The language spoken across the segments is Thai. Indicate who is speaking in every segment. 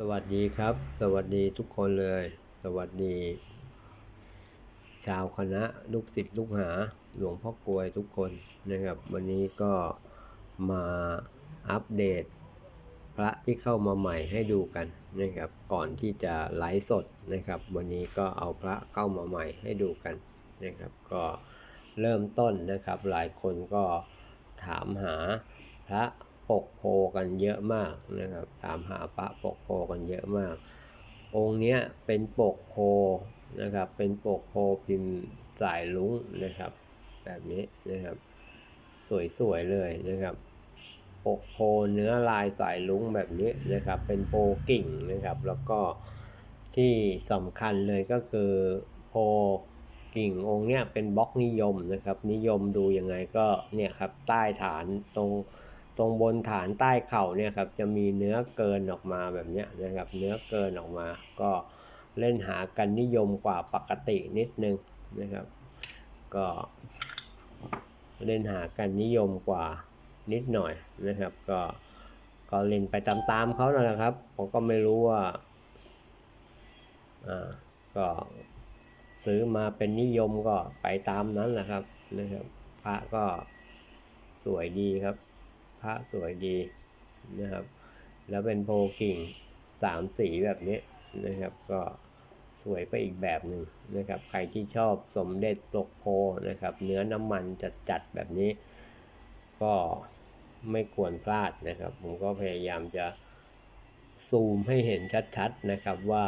Speaker 1: สวัสดีครับ สวัสดีทุกคนเลย สวัสดี ชาวคณะลูกศิษย์ลูกหาหลวงพ่อกลวยทุกคนนะครับ วันนี้ก็มาอัปเดต พระที่เข้ามาใหม่ให้ดูกันนะครับ ก่อนที่จะไลฟ์สดนะครับ วันนี้ก็เอาพระเข้ามาใหม่ให้ดูกันนะครับ ก็เริ่มต้นนะครับ หลายคนก็ถามหาพระ ปกโพกันเยอะมากนะครับถามหาพระปกโพกันเยอะมาก องค์เนี้ยเป็นปกโพนะครับเป็นปกโพพิมพ์สายลุ้งนะครับ แบบนี้นะครับสวยๆเลยนะครับปกโพเนื้อลายสายลุ้งแบบนี้นะครับเป็นโพกิ่งนะครับแล้วก็ที่สำคัญเลยก็คือโพกิ่งองค์เนี้ยเป็นบล็อกนิยมนะครับนิยมดูยังไงก็เนี่ยครับใต้ฐานตรง ตรงบนฐานใต้เข่าเนี่ยครับจะมีเนื้อเกินออกมาแบบนี้นะครับเนื้อเกินออกมา ก็เล่นหากันนิยมกว่าปกตินิดนึงนะครับ ก็เล่นหากันนิยมกว่านิดหน่อยนะครับ ก็ก็เล่นไปตามๆเขานั่นแหละครับผมก็ไม่รู้ว่าอ่าก็ซื้อมาเป็นนิยมก็ไปตามนั้นแหละครับนะครับ พระก็สวยดีครับ ระสวยดีนะครับ แล้วเป็นโพกิ่งสามสีแบบนี้นะครับ ก็สวยไปอีกแบบหนึ่งนะครับ ใครที่ชอบสมเด็จปลกโพนะครับ เนื้อน้ำมันจัดๆแบบนี้ ก็ไม่ควรพลาดนะครับ ผมก็พยายามจะซูมให้เห็นชัดๆนะครับว่า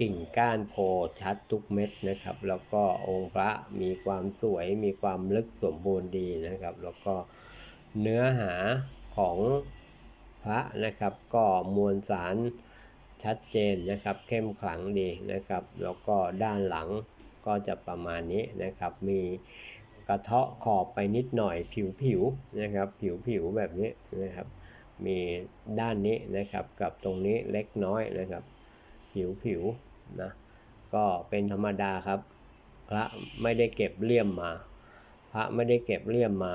Speaker 1: กิ่งก้านโพชัดทุกเม็ดนะครับ แล้วก็องค์พระมีความสวยมีความลึกสมบูรณ์ดีนะครับ แล้วก็ เนื้อหาของพระนะครับก็มวลสารชัดเจนนะครับ เข้มขลังดีนะครับ แล้วก็ด้านหลังก็จะประมาณนี้นะครับ มีกระเทาะขอบไปนิดหน่อยผิวๆนะครับ ผิวๆแบบนี้นะครับ มีด้านนี้นะครับกับตรงนี้เล็กน้อยนะครับ ผิวผิวนะก็เป็นธรรมดาครับ พระไม่ได้เก็บเลี่ยมมา พระไม่ได้เก็บเลี่ยมมา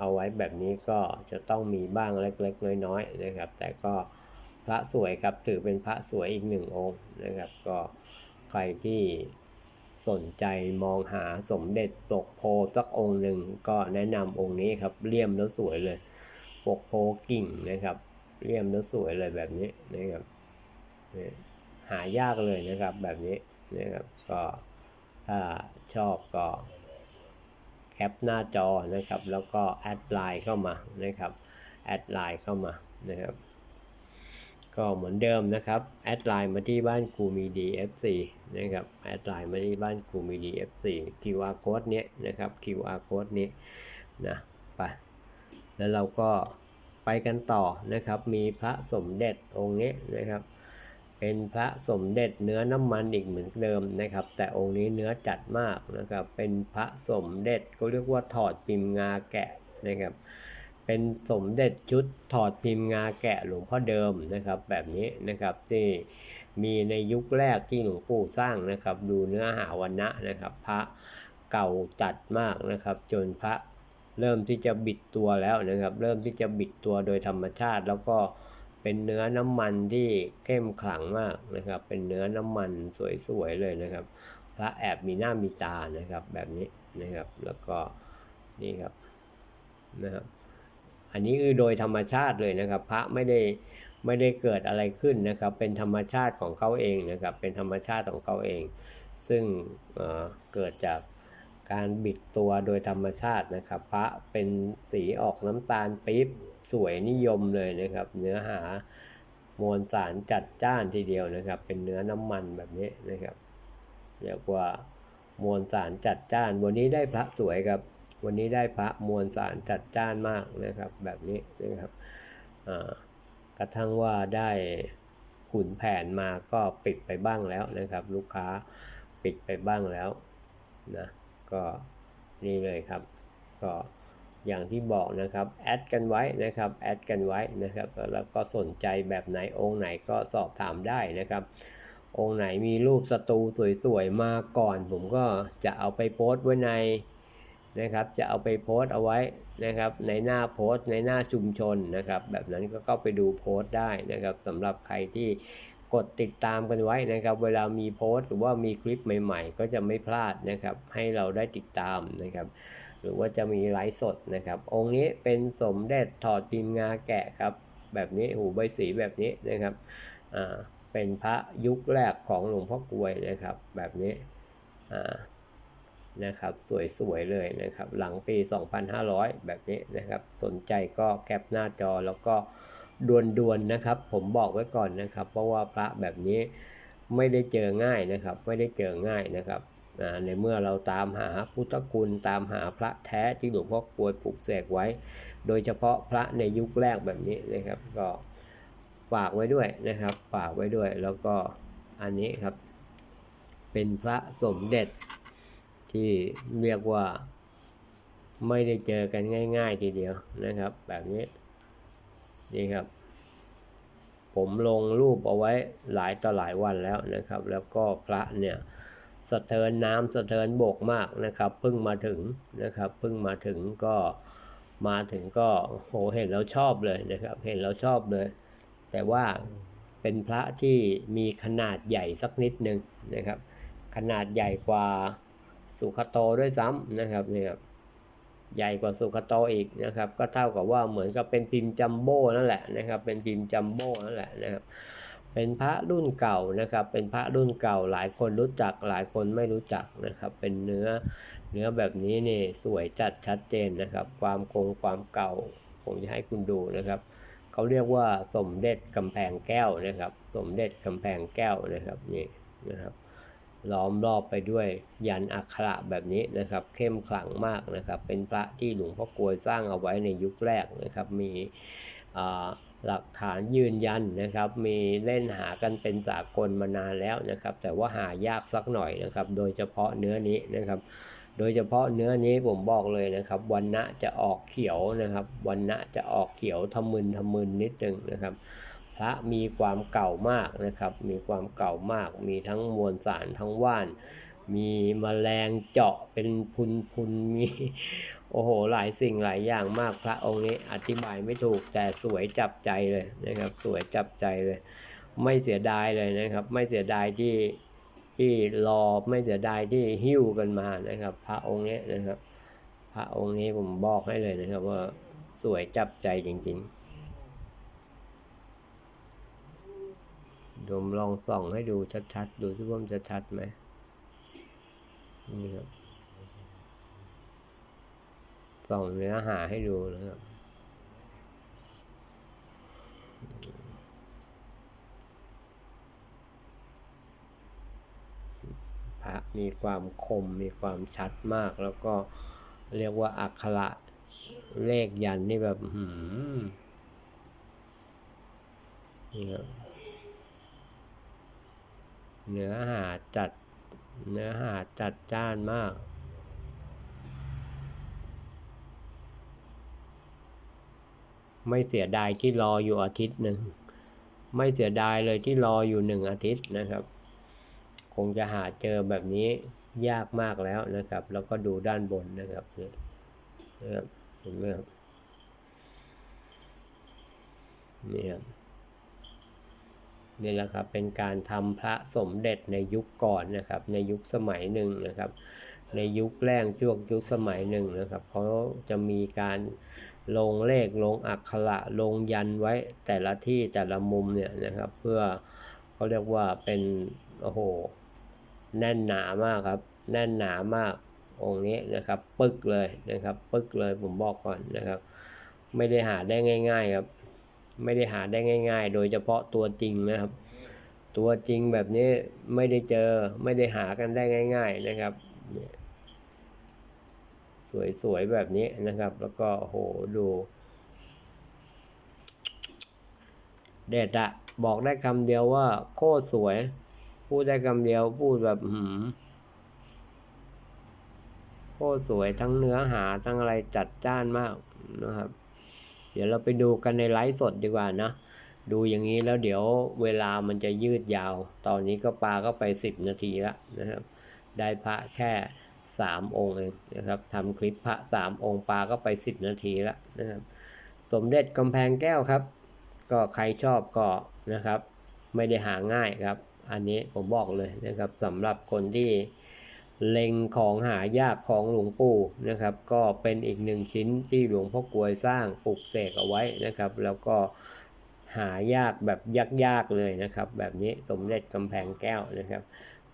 Speaker 1: เอาไว้แบบนี้ก็จะต้องมีบ้างเล็กๆ น้อยๆนะครับ แต่ก็พระสวยครับถือเป็นพระสวยอีกหนึ่งองค์นะครับ ก็ใครที่สนใจมองหาสมเด็จปกโพสักองค์หนึ่งก็แนะนำองค์นี้ครับเลี่ยมแล้วสวยเลย ปกโพกิ่งนะครับเลี่ยมแล้วสวยเลยแบบนี้นะครับเนี่ยหายากเลยนะครับแบบนี้นะครับก็ถ้าชอบก็ ปหน้าจอนะครับ แล้วก็แอดไลน์เข้ามานะครับแอดไลน์เข้ามานะครับ ก็เหมือนเดิมนะครับแอดไลน์มาที่บ้านครูมีดี FC นะครับแอดไลน์มาที่บ้านครูมีดี FC QR code เนี้ยนะครับ QR code นี้นะไปแล้วเราก็ไปกันต่อนะครับ มีพระสมเด็จองค์นี้นะครับ เป็นพระสมเด็จเนื้อน้ำมันอีกเหมือนเดิมนะครับ แต่องค์นี้เนื้อจัดมากนะครับ เป็นพระสมเด็จก็เรียกว่าถอดพิมพ์งาแกะนะครับ เป็นสมเด็จชุดถอดพิมพ์งาแกะหลวงพ่อเดิมนะครับ แบบนี้นะครับที่มีในยุคแรกที่หลวงปู่สร้างนะครับ ดูเนื้อหาวันนะนะครับ พระเก่าจัดมากนะครับ จนพระเริ่มที่จะบิดตัวแล้วนะครับ เริ่มที่จะบิดตัวโดยธรรมชาติแล้วก็ เป็นเนื้อน้ำมันที่เข้มขลังมากนะครับ เป็นเนื้อน้ำมันสวยๆเลยนะครับ พระแอบมีหน้ามีตานะครับแบบนี้นะครับ แล้วก็นี่ครับนะครับ อันนี้คือโดยธรรมชาติเลยนะครับ พระไม่ได้ไม่ได้เกิดอะไรขึ้นนะครับ เป็นธรรมชาติของเขาเองนะครับ เป็นธรรมชาติของเขาเอง ซึ่งเเกิดจาก การบิดตัวโดยธรรมชาตินะครับ พระเป็นสีออกน้ำตาลปี๊บสวยนิยมเลยนะครับ เนื้อหามวลสารจัดจ้านทีเดียวนะครับ เป็นเนื้อน้ำมันแบบนี้นะครับเรียกว่ามวลสารจัดจ้าน วันนี้ได้พระสวยครับ วันนี้ได้พระมวลสารจัดจ้านมากนะครับ แบบนี้นะครับกระทั่งว่าได้ขุนแผนมาก็ปิดไปบ้างแล้วนะครับ ลูกค้าปิดไปบ้างแล้วนะ ก็นี่เลยครับ ก็อย่างที่บอกนะครับแอดกันไว้นะครับแอดกันไว้นะครับ แล้วก็สนใจแบบไหนองค์ไหนก็สอบถามได้นะครับ องค์ไหนมีรูปสตูสวยๆมาก่อน ผมก็จะเอาไปโพสต์ไว้ในนะครับ จะเอาไปโพสต์เอาไว้นะครับ ในหน้าโพสต์ในหน้าชุมชนนะครับ แบบนั้นก็เข้าไปดูโพสต์ได้นะครับสำหรับใครที่ กดติดตามกันไว้นะครับ เวลามีโพสต์หรือว่ามีคลิปใหม่ๆ ก็จะไม่พลาดนะครับ ให้เราได้ติดตามนะครับ หรือว่าจะมีไลฟ์สดนะครับ องค์นี้เป็นสมเด็จถอดพิมพ์งาแกะครับ แบบนี้หูใบสีแบบนี้นะครับอ่าเป็นพระยุคแรกของหลวงพ่อกลวยนะครับ แบบนี้อ่านะครับสวยๆเลยนะครับ หลังปี 2500 แบบนี้นะครับ สนใจก็แคปหน้าจอแล้วก็ ด่วนๆนะครับ ผมบอกไว้ก่อนนะครับ เพราะว่าพระแบบนี้ไม่ได้เจอง่ายนะครับ ไม่ได้เจอง่ายนะครับในเมื่อเราตามหาพุทธคุณตามหาพระแท้ที่หลวงพ่อกวยปลูกเสกไว้ โดยเฉพาะพระในยุคแรกแบบนี้นะครับ ก็ฝากไว้ด้วยนะครับ ฝากไว้ด้วยแล้วก็อันนี้ครับ เป็นพระสมเด็จที่เรียกว่าไม่ได้เจอกันง่าย ๆ ทีเดียวนะครับ แบบนี้ นี่ครับ ผมลงรูปเอาไว้หลายต่อหลายวันแล้วนะครับ แล้วก็พระเนี่ยสะเทินน้ำสะเทินบกมากนะครับเพิ่งมาถึงนะครับเพิ่งมาถึงก็มาถึงก็โหเห็นแล้วชอบเลยนะครับ เห็นแล้วชอบเลย แต่ว่าเป็นพระที่มีขนาดใหญ่สักนิดหนึ่งนะครับ ขนาดใหญ่กว่าสุขโตด้วยซ้ำนะครับนี่ครับ ใหญ่กว่าสุขโตอีกนะครับ ก็เท่ากับว่าเหมือนกับเป็นพิมพ์จัมโบ้นั่นแหละนะครับ เป็นพิมพ์จัมโบ้นั่นแหละนะครับ เป็นพระรุ่นเก่านะครับ เป็นพระรุ่นเก่าหลายคนรู้จักหลายคนไม่รู้จักนะครับ เป็นเนื้อเนื้อแบบนี้นี่สวยจัดชัดเจนนะครับ ความคงความเก่า ผมจะให้คุณดูนะครับเขาเรียกว่าสมเด็จกำแพงแก้วนะครับ สมเด็จกำแพงแก้วนะครับนี่นะครับ ล้อมรอบไปด้วยยันอักขระแบบนี้นะครับ เข้มขลังมากนะครับ เป็นพระที่หลวงพ่อกลวยสร้างเอาไว้ในยุคแรกนะครับ มีหลักฐานยืนยันนะครับ มีเล่นหากันเป็นสากลมานานแล้วนะครับ แต่ว่าหายากสักหน่อยนะครับ โดยเฉพาะเนื้อนี้นะครับ โดยเฉพาะเนื้อนี้ผมบอกเลยนะครับวันณะจะออกเขียวนะครับวันณะจะออกเขียวทมึนทมึนนิดนึงนะครับ ระมีความเก่ามากนะครับ มีความเก่ามาก มีทั้งมวลสารทั้งว่าน มีแมลงเจาะเป็นพุนพุนมีโอ้โหหลายสิ่งหลายอย่างมากพระองค์นี้อธิบายไม่ถูกแต่สวยจับใจเลยนะครับ สวยจับใจเลย ไม่เสียดายเลยนะครับ ไม่เสียดายที่ที่รอไม่เสียดายที่หิ้วกันมานะครับ พระองค์นี้นะครับ พระองค์นี้ผมบอกให้เลยนะครับว่าสวยจับใจจริง ๆ ผมลองส่องให้ดูชัดๆ ดูที่ว่ามันจะชัดไหมนี่ครับส่องเนื้อหาให้ดูนะครับ พระมีความคมมีความชัดมาก แล้วก็เรียกว่าอักขระเลขยันนี่แบบ หือนี่ครับ เนื้อหาจัด เนื้อหาจัดจ้านมากไม่เสียดายที่รออยู่อาทิตย์หนึ่ง ไม่เสียดายเลยที่รออยู่หนึ่งอาทิตย์นะครับ คงจะหาเจอแบบนี้ยากมากแล้วนะครับ แล้วก็ดูด้านบนนะครับนี่นะครับเห็นไหมครับนี่ครับ นี่แหละครับเป็นการทำพระสมเด็จในยุคก่อนนะครับ ในยุคสมัยหนึ่งนะครับ ในยุคแรกช่วงยุคสมัยหนึ่งนะครับเขาจะมีการลงเลขลงอักขระลงยันไว้แต่ละที่แต่ละมุมเนี่ยนะครับ เพื่อเขาเรียกว่าเป็นโอ้โหแน่นหนามากครับ แน่นหนามากองค์นี้นะครับ ปึกเลยนะครับ ปึกเลยผมบอกก่อนนะครับ ไม่ได้หาได้ง่าย ๆ ครับ ไม่ได้หาได้ง่าย ๆ โดยเฉพาะตัวจริงนะครับ ตัวจริงแบบนี้ไม่ได้เจอไม่ได้หากันได้ง่าย ๆนะครับ สวยๆแบบนี้นะครับ แล้วก็โหดูเด็ดอะบอกได้คำเดียวว่า โคตรสวย พูดได้คำเดียวพูดแบบหืมโคตรสวยทั้งเนื้อหาทั้งอะไรจัดจ้านมากนะครับ เดี๋ยวเราไปดูกันในไลฟ์สดดีกว่านะ ดูอย่างนี้แล้วเดี๋ยวเวลามันจะยืดยาว ตอนนี้ก็ปลาก็ไปสิบนาทีแล้วนะครับ ได้พระแค่สามองค์เองนะครับทำคลิปพระสามองค์ปลาก็ไปสิบนาทีแล้วนะครับ สมเด็จกำแพงแก้วครับ ก็ใครชอบก็นะครับ ไม่ได้หาง่ายครับ อันนี้ผมบอกเลยนะครับสำหรับคนที่ เล็งของหายากของหลวงปู่นะครับ ก็เป็นอีกหนึ่งชิ้นที่หลวงพ่อกลวยสร้างปลุกเสกเอาไว้นะครับ แล้วก็หายากแบบยากๆเลยนะครับ แบบนี้สมเด็จกำแพงแก้วนะครับ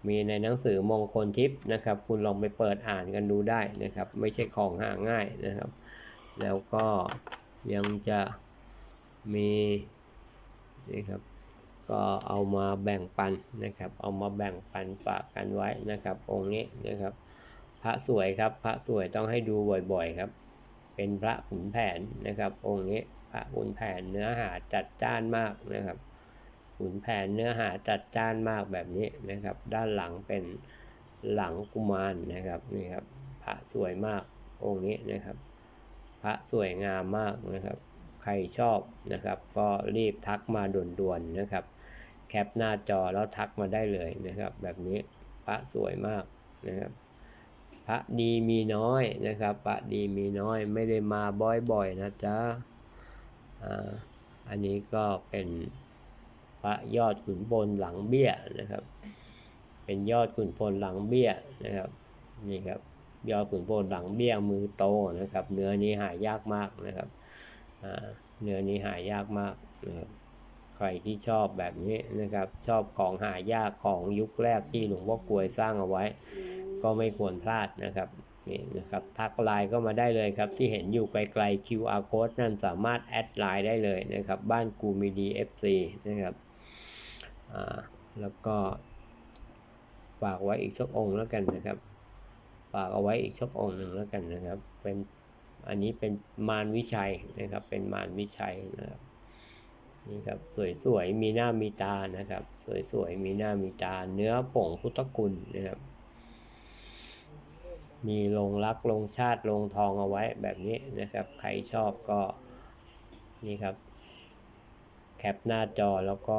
Speaker 1: มีในหนังสือมงคลทิพย์นะครับ คุณลองไปเปิดอ่านกันดูได้นะครับ ไม่ใช่ของหาง่ายนะครับ แล้วก็ยังจะมีนี่ครับ ก็เอามาแบ่งปันนะครับ เอามาแบ่งปันฝากกันไว้นะครับ องค์นี้นะครับ พระสวยครับ พระสวยต้องให้ดูบ่อยๆครับ เป็นพระขุนแผนนะครับ องค์นี้พระขุนแผนเนื้อหาจัดจ้านมากนะครับขุนแผนเนื้อหาจัดจ้านมากแบบนี้นะครับ ด้านหลังเป็นหลังกุมารนะครับนี่ครับ พระสวยมากองค์นี้นะครับ พระสวยงามมากนะครับ ใครชอบนะครับ ก็รีบทักมาด่วนๆนะครับ แคปหน้าจอแล้วทักมาได้เลยนะครับ แบบนี้พระสวยมากนะครับ พระดีมีน้อยนะครับ พระดีมีน้อยไม่ได้มาบ่อยๆนะจ๊ะอ่าอันนี้ก็เป็นพระยอดขุนพลหลังเบี้ยนะครับ เป็นยอดขุนพลหลังเบี้ยนะครับนี่ครับยอดขุนพลหลังเบี้ยมือโตนะครับ เนื้อนี้หายากมากนะครับเนื้อนี้หายากมากนะครับ ใครที่ชอบแบบนี้นะครับ ชอบของหายากของยุคแรกที่หลวงพ่อกลวยสร้างเอาไว้ ก็ไม่ควรพลาดนะครับนี่นะครับทักไลน์ก็มาได้เลยครับ ที่เห็นอยู่ไกลๆ QR code นั่นสามารถแอดไลน์ได้เลยนะครับ บ้านกูมีดี FC นะครับอ่าแล้วก็ฝากไว้อีกสักองค์แล้วกันนะครับฝากเอาไว้อีกสักองค์หนึ่งแล้วกันนะครับ เป็นอันนี้เป็นมารวิชัยนะครับ เป็นมารวิชัยนะครับ นี่ครับสวยๆมีหน้ามีตานะครับ สวยๆมีหน้ามีตา เนื้อผงพุทธคุณนะครับ มีลงรักลงชาติลงทองเอาไว้แบบนี้นะครับ ใครชอบก็นี่ครับ แคปหน้าจอแล้วก็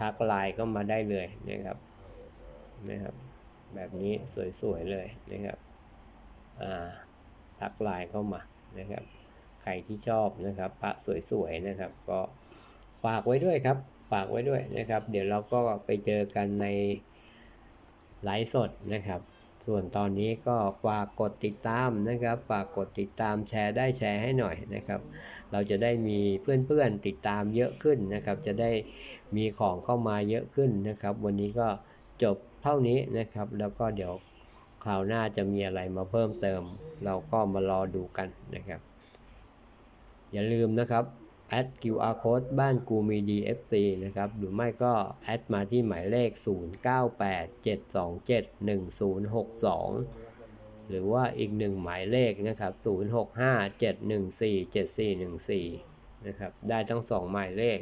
Speaker 1: ทักไลน์ก็มาได้เลยนะครับนะครับ แบบนี้สวยๆเลยนะครับอ่าทักไลน์เข้ามานะครับ ใครที่ชอบนะครับ พระสวยๆนะครับก็ ฝากไว้ด้วยครับ ฝากไว้ด้วยนะครับ เดี๋ยวเราก็ไปเจอกันในไลฟ์สดนะครับ ส่วนตอนนี้ก็ฝากกดติดตามนะครับ ฝากกดติดตามแชร์ได้แชร์ให้หน่อยนะครับ เราจะได้มีเพื่อนๆติดตามเยอะขึ้นนะครับ จะได้มีของเข้ามาเยอะขึ้นนะครับ วันนี้ก็จบเท่านี้นะครับ แล้วก็เดี๋ยวคราวหน้าจะมีอะไรมาเพิ่มเติม เราก็มารอดูกันนะครับ อย่าลืมนะครับ แอด QR code บ้านกูมี DFC นะครับ หรือไม่ก็แอดมาที่หมายเลข 0987271062 หรือว่าอีกหนึ่งหมายเลขนะครับ 0657147414 นะครับ ได้ทั้งสองหมายเลข